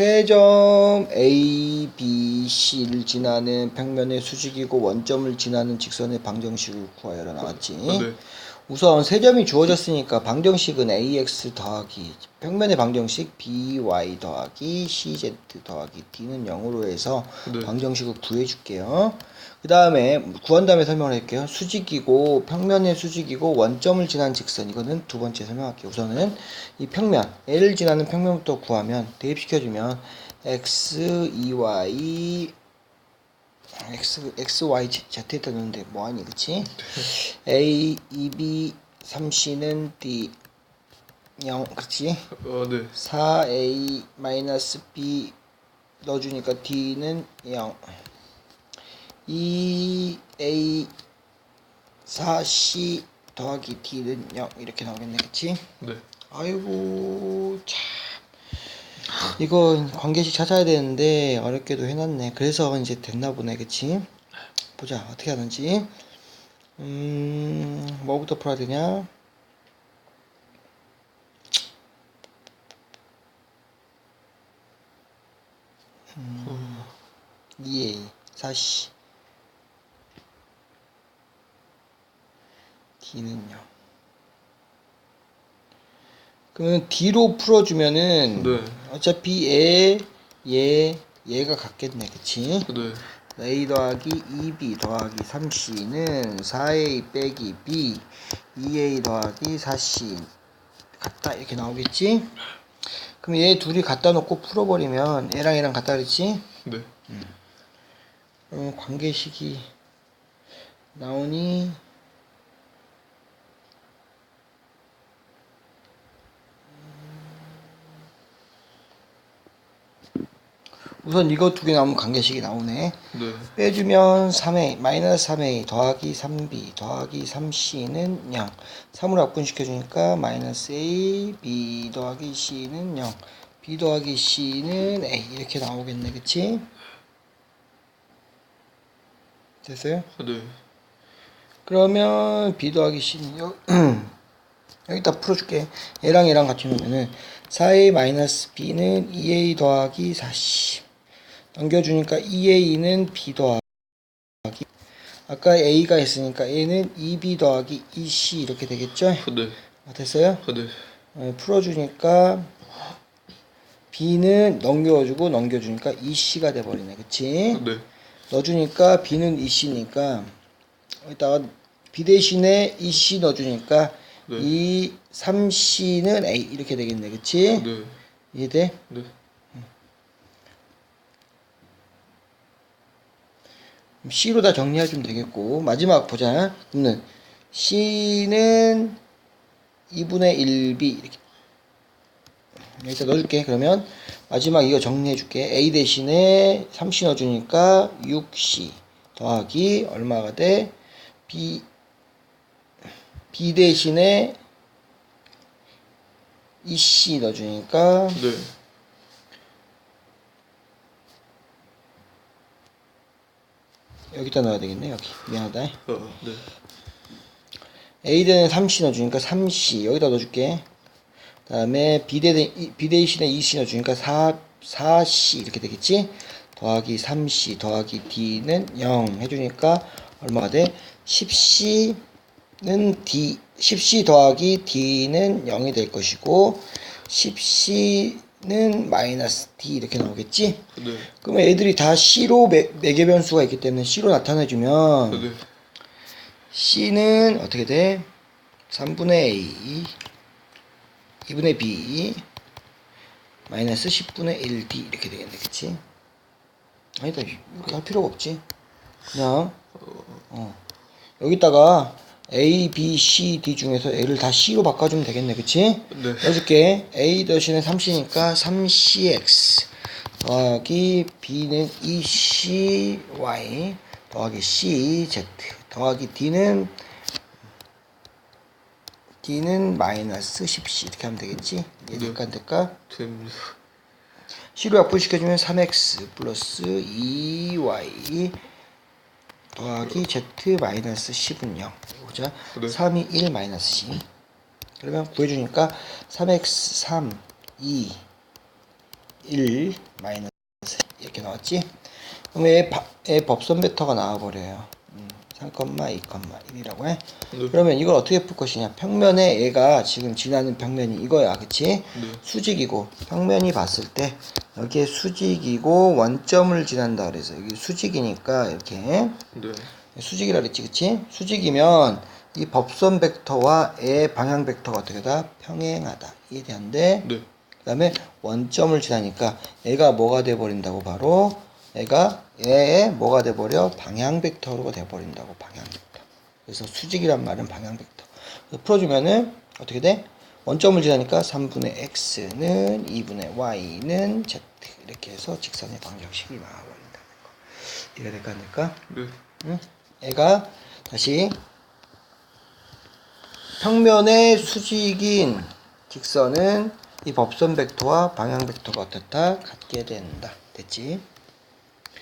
세점 A, B, C를 지나는 평면의 수직이고 원점을 지나는 직선의 방정식을 구하여라 나왔지. 네. 우선 세 점이 주어졌으니까 방정식은 AX 더하기 평면의 방정식 BY 더하기 CZ 더하기 D는 0으로 해서 네. 방정식을 구해줄게요. 그 다음에 구한 다음에 설명을 할게요. 수직이고 평면의 수직이고 원점을 지난 직선 이거는 두 번째 설명할게요. 우선은 이 평면 L을 지나는 평면부터 구하면 대입시켜주면 X, EY X, X, Y, Z, Z에다 넣는데 뭐하니 그치? A, E, B, 3C는 D 0 그치? 어, 네. 4A 마이너스 B 넣어주니까 D는 0 2A 4C 더하기 D는 0 이렇게 나오겠네 그치? 네. 아이고 참 이거 관계식 찾아야 되는데 어렵게도 해놨네. 그래서 이제 됐나 보네 그치? 보자 어떻게 하는지. 음 뭐부터 풀어야 되냐? 음, 2A 4C D는 0 그러면 D로 풀어주면은 네. 어차피 얘, 얘, 얘가 같겠네 그치? 네. A 더하기 2B 더하기 3C는 4A 빼기 B 2A 더하기 4C 같다 이렇게 나오겠지? 그럼 얘 둘이 갖다 놓고 풀어버리면 얘랑 얘랑 같다 그랬지? 네. 그럼 관계식이 나오니 우선 이거 두 개 나오면 관계식이 나오네. 네. 빼주면 3a 마이너스 3a 더하기 3b 더하기 3c는 0 3으로 합분시켜주니까 마이너스 a b 더하기 c는 0 b 더하기 c는 a 이렇게 나오겠네 그치? 됐어요? 네. 그러면 b 더하기 c는 여, 여기다 풀어줄게 얘랑 얘랑 같이 놓으면은 4a 마이너스 b는 2a 더하기 4c 넘겨주니까 2a는 b 더하기 아까 a가 있으니까 a는 2b 더하기 2c 이렇게 되겠죠? 네. 아, 됐어요? 네. 어, 풀어주니까 b는 넘겨주고 넘겨주니까 2c가 돼버리네 그치? 네. 넣어주니까 b는 2c니까 여기다가 b 대신에 2c 넣어주니까 네. 이 3c는 a 이렇게 되겠네 그치? 네. 이해돼? 네. C로 다 정리해주면 되겠고 마지막 보자 는 C는 2분의 1B 이렇게 여기다 넣어줄게 그러면 마지막 이거 정리해줄게 A 대신에 3C 넣어주니까 6C 더하기 얼마가 돼? B B 대신에 2C 넣어주니까 네. 여기다 넣어야 되겠네 여기. 미안하다. 어, 네. A대는 3C 넣어주니까 3C 여기다 넣어줄게. 그 다음에 B대, B대신에 2C 넣어주니까 4, 4C 이렇게 되겠지? 더하기 3C 더하기 D는 0 해주니까 얼마가 돼? 10C는 D 10C 더하기 D는 0이 될 것이고 10C 는 마이너스 D 이렇게 나오겠지 네. 그러면 애들이 다 C로 매, 매개 변수가 있기 때문에 C로 나타내주면 네. C는 어떻게 돼? 3분의 A 2분의 B 마이너스 10분의 1D 이렇게 되겠네 그치? 아니다 이렇게 할 필요가 없지 그냥 어. 여기다가 A, B, C, D 중에서 A를 다 C로 바꿔주면 되겠네 그치? 네. 넣어줄게 A 대신에 3C니까 3CX 더하기 B는 2CY 더하기 CZ 더하기 D는 D는 마이너스 10C 이렇게 하면 되겠지? 얘 네. 될까 안 될까? 됩니다. C로 약분시켜주면 3X 플러스 2Y 더하기 Z 마이너스 10은 0 보자 네. 3이 1 마이너스 C 그러면 구해주니까 3X 3 2 1 마이너스 이렇게 나왔지? 그럼 얘, 바- 얘 법선 벡터가 나와버려요. 음, 3, 2, 1이라고 해. 네. 그러면 이걸 어떻게 풀 것이냐? 평면에 얘가 지금 지나는 평면이 이거야, 그치? 네. 수직이고 평면이 봤을 때 여기에 수직이고 원점을 지난다 그래서 여기 수직이니까 이렇게 네. 수직이라 그랬지, 그치? 수직이면 이 법선 벡터와 의 방향 벡터가 어떻게 다 평행하다. 대한데 네. 그 다음에 원점을 지나니까 얘가 뭐가 돼버린다고 바로 얘가 얘의 뭐가 돼버려 방향 벡터로 돼버린다고 방향 벡터 그래서 수직이란 말은 방향 벡터 풀어주면은 어떻게 돼? 원점을 지나니까 3분의 x는 2분의 y는 z 이렇게 해서 직선의 방정식이 나와버린다는 거 이해가 될까 안 될까? 네. 응? 얘가 다시 평면의 수직인 직선은 이 법선 벡터와 방향 벡터가 어떻다 같게 된다. 됐지?